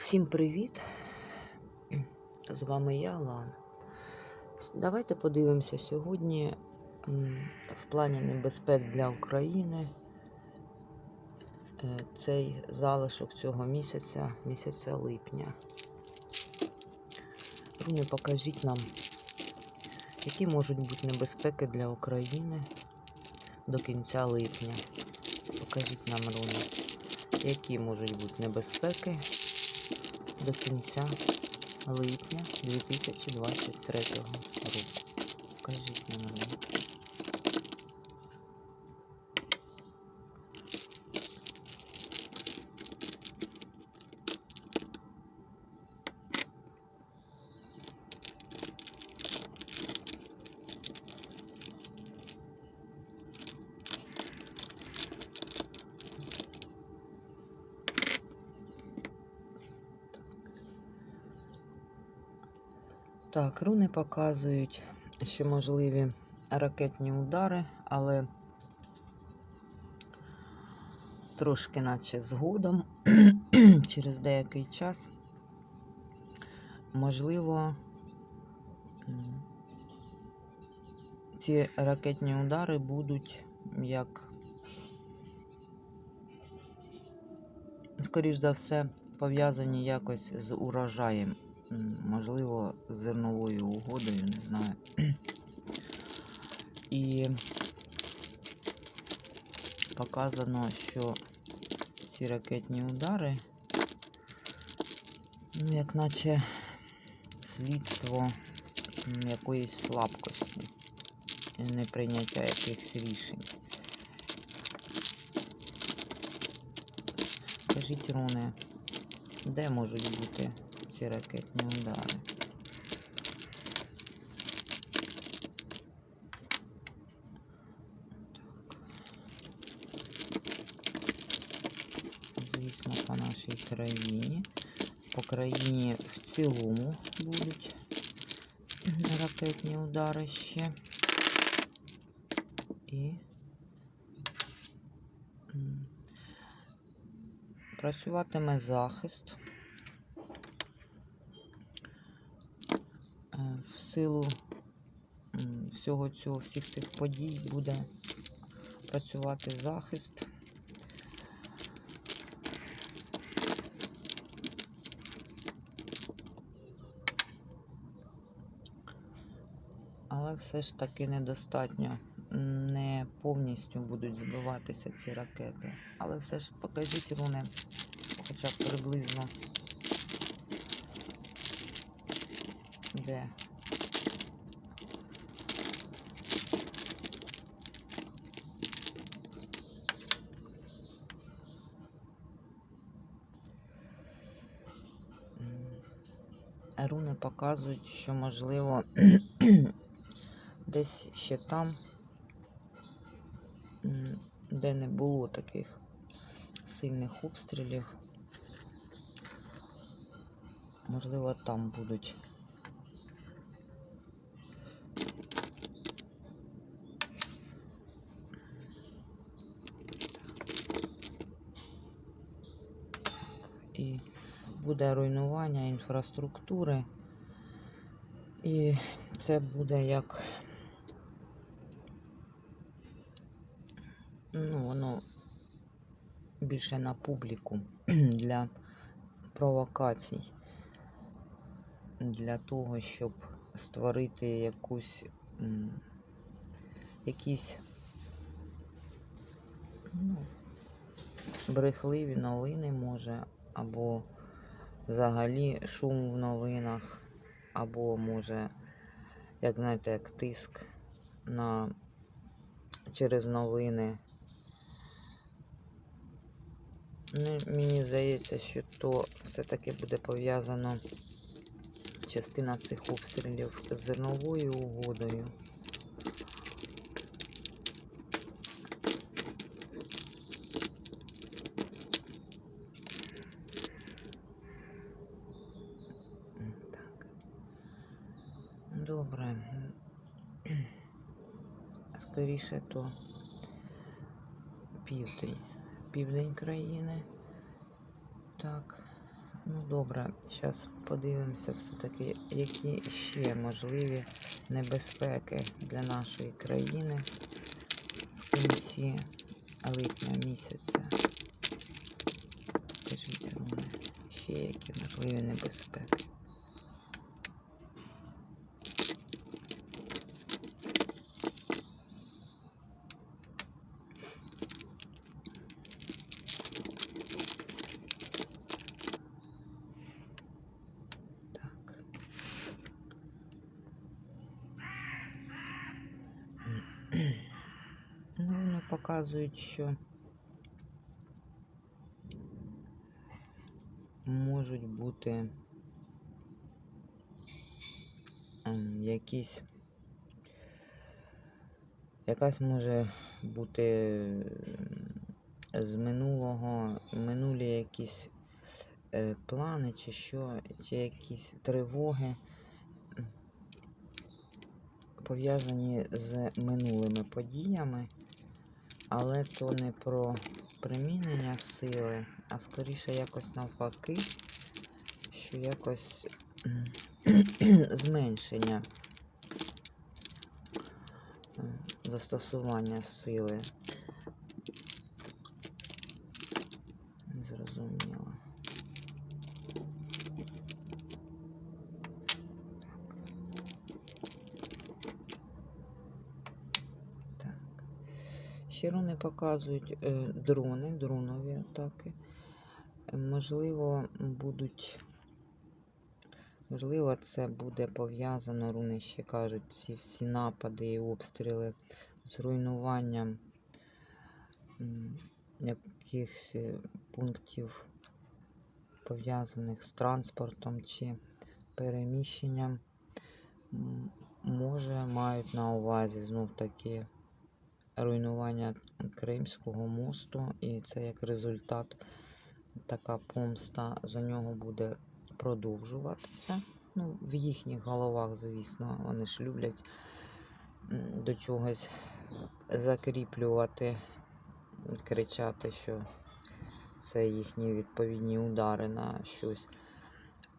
Всім привіт! З вами я, Лана. Давайте подивимося сьогодні в плані небезпек для України е, цей залишок цього місяця, місяця липня. Руни, покажіть нам, які можуть бути небезпеки для України до кінця липня. Покажіть нам, Руни, які можуть бути небезпеки до кінця липня 2023 року. Покажіть нам. Так, руни показують, що можливі ракетні удари, але трошки наче згодом, через деякий час, можливо, ці ракетні удари будуть як, скоріш за все, пов'язані якось з урожаєм. Можливо, зерновою угодою, не знаю. І показано, що ці ракетні удари, ну, як наче слідство якоїсь слабкості, неприйняття якихось рішень. Кажіть, Руни, де можуть бути ці ракетні удари? Звісно, по нашій країні. По країні в цілому будуть ракетні удари ще. І працюватиме захист. В силу всього цього, всіх цих подій буде працювати захист. Але все ж таки недостатньо. Не повністю будуть збиватися ці ракети. Але все ж покажіть руни, хоча приблизно. Де? Руни показують, що можливо десь ще там, де не було таких сильних обстрілів. Можливо, там будуть. І буде руйнування інфраструктури. І це буде як ну, воно більше на публіку для провокацій, для того, щоб створити якусь якісь ну, брехливі новини може, або взагалі шум в новинах, або може, як знаєте, як тиск на через новини. Ну, мені здається, що то все-таки буде пов'язано частина цих обстрілів з зерновою угодою. М, Так. Добре. Скоріше то південь. Південь країни. Так. Ну добре, зараз подивимося все-таки, які ще можливі небезпеки для нашої країни в кінці липня місяця. Скажіть ще які можливі небезпеки. Так. Ну, вони показують, що можуть бути ем, якісь якась може бути ем, з минулого, минулі якісь е, плани, чи що, чи якісь тривоги пов'язані з минулими подіями, але то не про примінення сили, а скоріше якось навпаки, що якось зменшення застосування сили. Зрозуміло. Так. Ще руни показують е, дрони, дронові атаки. Можливо, будуть. Можливо, це буде пов'язано, руни ще кажуть, ці всі напади і обстріли з руйнуванням якихось е, пунктів, пов'язаних з транспортом чи переміщенням. Може, мають на увазі знов таки руйнування Кримського мосту, і це як результат така помста за нього буде продовжуватися. Ну, в їхніх головах, звісно, вони ж люблять до чогось закріплювати, кричати, що це їхні відповідні удари на щось.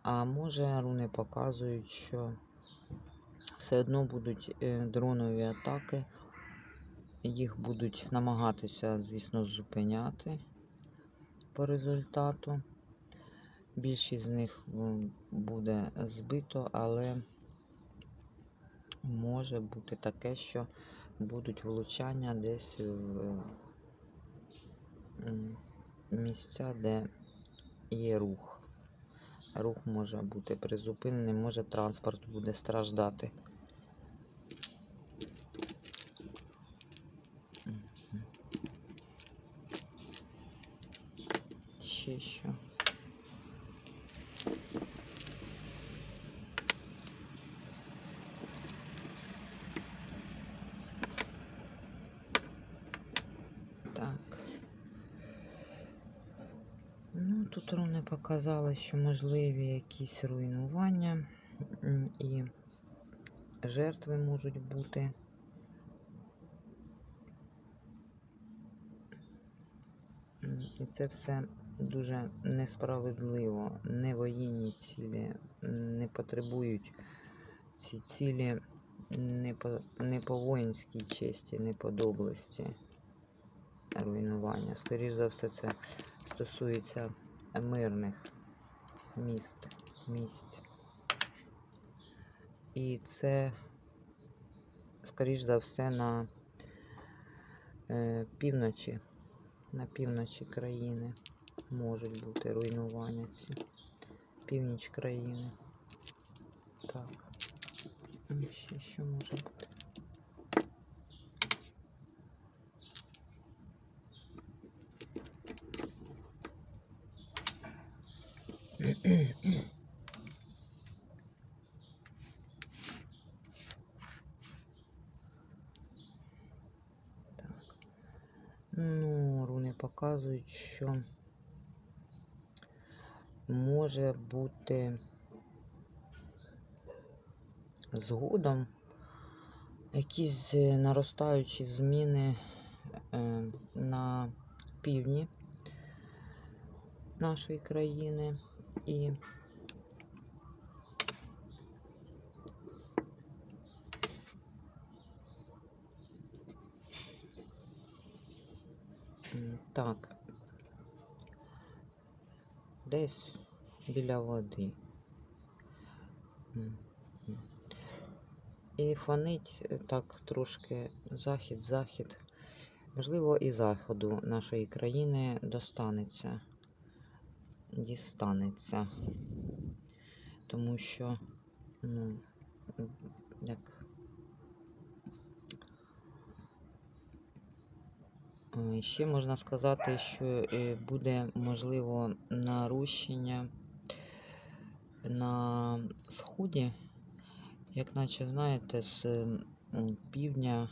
А може, руни показують, що все одно будуть е, дронові атаки. Їх будуть намагатися, звісно, зупиняти по результату. Більшість з них буде збито, але може бути таке, що будуть влучання десь в місця, де є рух. Рух може бути призупинений, може транспорт буде страждати. Ще? Так. Ну, тут руни показали, що можливі якісь руйнування і жертви можуть бути. І це все дуже несправедливо. Не воєнні цілі не потребують ці цілі не по, не по воїнській честі, не по доблесті руйнування. Скоріше за все, це стосується мирних міст, місць. І це, скоріш за все, на е, півночі, на півночі країни можуть бути руйнування ці. Північ країни. Так. Ще що може бути? Так. Ну, руни показують, що може бути згодом якісь е, наростаючі зміни е, на півдні нашої країни. і Так. Десь біля води. І фонить е, так трошки захід-захід. Можливо, і заходу нашої країни достанеться, дістанеться. Тому що, ну, як Е, Ще можна сказати, що е, буде можливо нарощення на сході, як наче, знаєте, з півдня,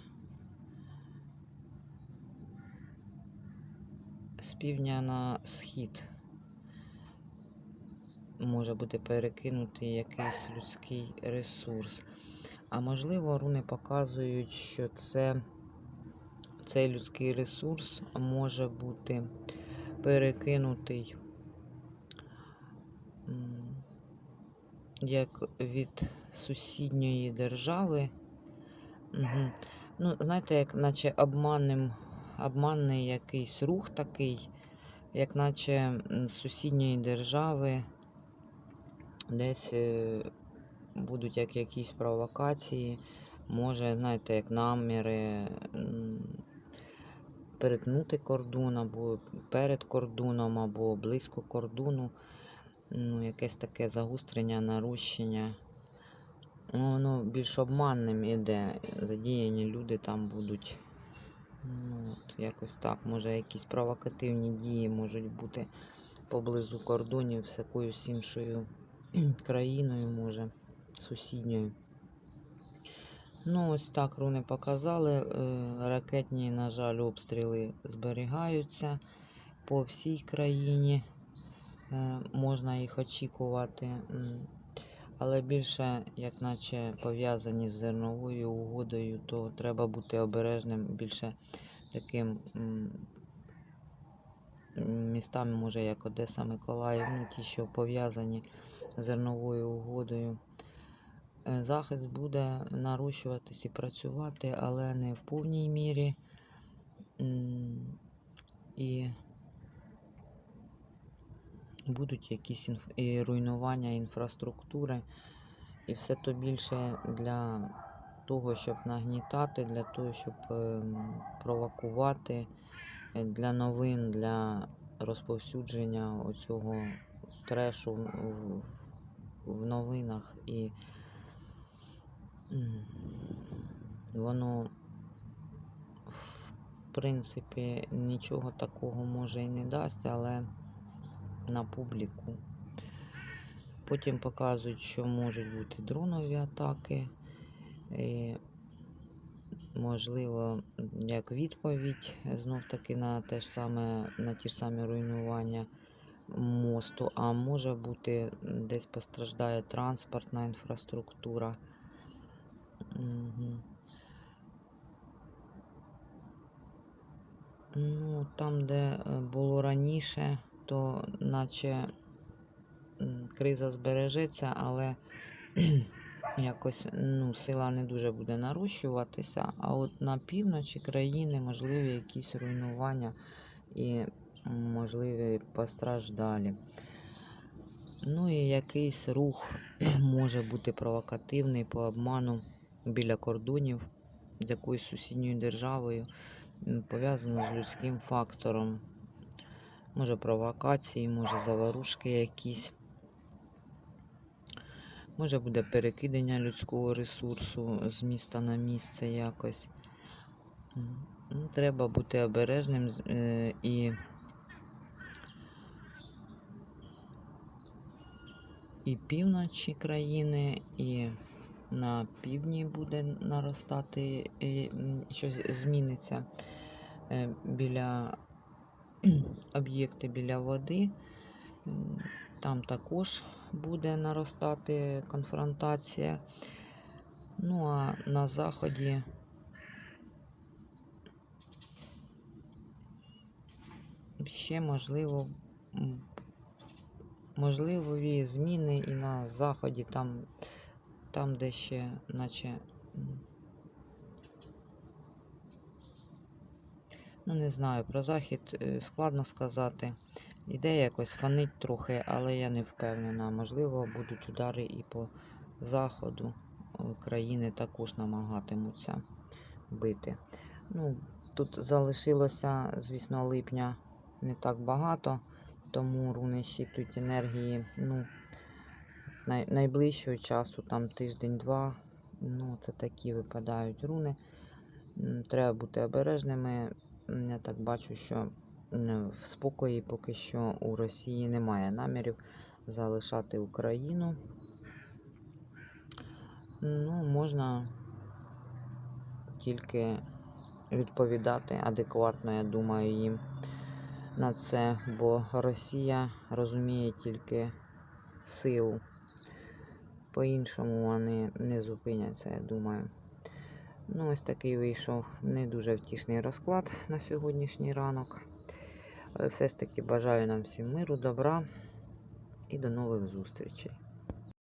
з півдня на схід може бути перекинутий якийсь людський ресурс. А можливо, руни показують, що це цей людський ресурс може бути перекинутий як від сусідньої держави. Угу. Ну, знаєте, як наче обманним, обманний якийсь рух такий, як наче з сусідньої держави десь е, будуть як якісь провокації, може, знаєте, як наміри перетнути кордон або перед кордоном, або близько кордону. Ну, якесь таке загострення, нарощення. Ну, воно більш обманним іде. Задіяні люди там будуть. Ну, от, якось так. Може, якісь провокативні дії можуть бути поблизу кордонів з якоюсь іншою країною, може, сусідньою. Ну, ось так руни показали. Е, Ракетні, на жаль, обстріли зберігаються по всій країні. Е, Можна їх очікувати. Але більше, як наче пов'язані з зерновою угодою, то треба бути обережним більше таким м, м, містами, може, як Одеса, Миколаїв, ну, ті, що пов'язані з зерновою угодою. Е, Захист буде нарощуватись і працювати, але не в повній мірі. І будуть якісь інф- і руйнування інфраструктури, і все то більше для того, щоб нагнітати, для того, щоб ем, провокувати, е, для новин, для розповсюдження оцього трешу в, в новинах. І воно, в принципі, нічого такого може і не дасть, але на публіку. Потім показують, що можуть бути дронові атаки. І, можливо, як відповідь знов таки на те ж саме, на ті ж самі руйнування мосту, а може бути десь постраждає транспортна інфраструктура. Мгм. Ну, там, де е, було раніше, то наче криза збережеться, але якось ну, сила не дуже буде нарощуватися. А от на півночі країни можливі якісь руйнування і можливі постраждалі. Ну і якийсь рух може бути провокативний по обману біля кордонів з якоюсь сусідньою державою, пов'язано з людським фактором. Може провокації, може заварушки якісь. Може буде перекидання людського ресурсу з міста на місце якось. Ну, треба бути обережним е, і, і півночі країни, і на півдні буде наростати, і, щось зміниться е, біля об'єкти біля води. Там також буде наростати конфронтація. Ну а на заході ще можливо можливі зміни і на заході, там, там де ще, наче. Ну, не знаю, про захід е, складно сказати. Іде якось фанить трохи, але я не впевнена. Можливо, будуть удари і по заходу країни також намагатимуться бити. Ну, тут залишилося, звісно, липня не так багато, тому руни щитують енергії. Ну, найближчого часу, там тиждень-два. Ну, це такі випадають руни. Треба бути обережними. Я так бачу, що в спокої поки що у Росії немає намірів залишати Україну. Ну, можна тільки відповідати адекватно, я думаю, їм на це, бо Росія розуміє тільки силу. По-іншому вони не зупиняться, я думаю. Ну, ось такий вийшов не дуже втішний розклад на сьогоднішній ранок. Але все ж таки бажаю нам всім миру, добра і до нових зустрічей.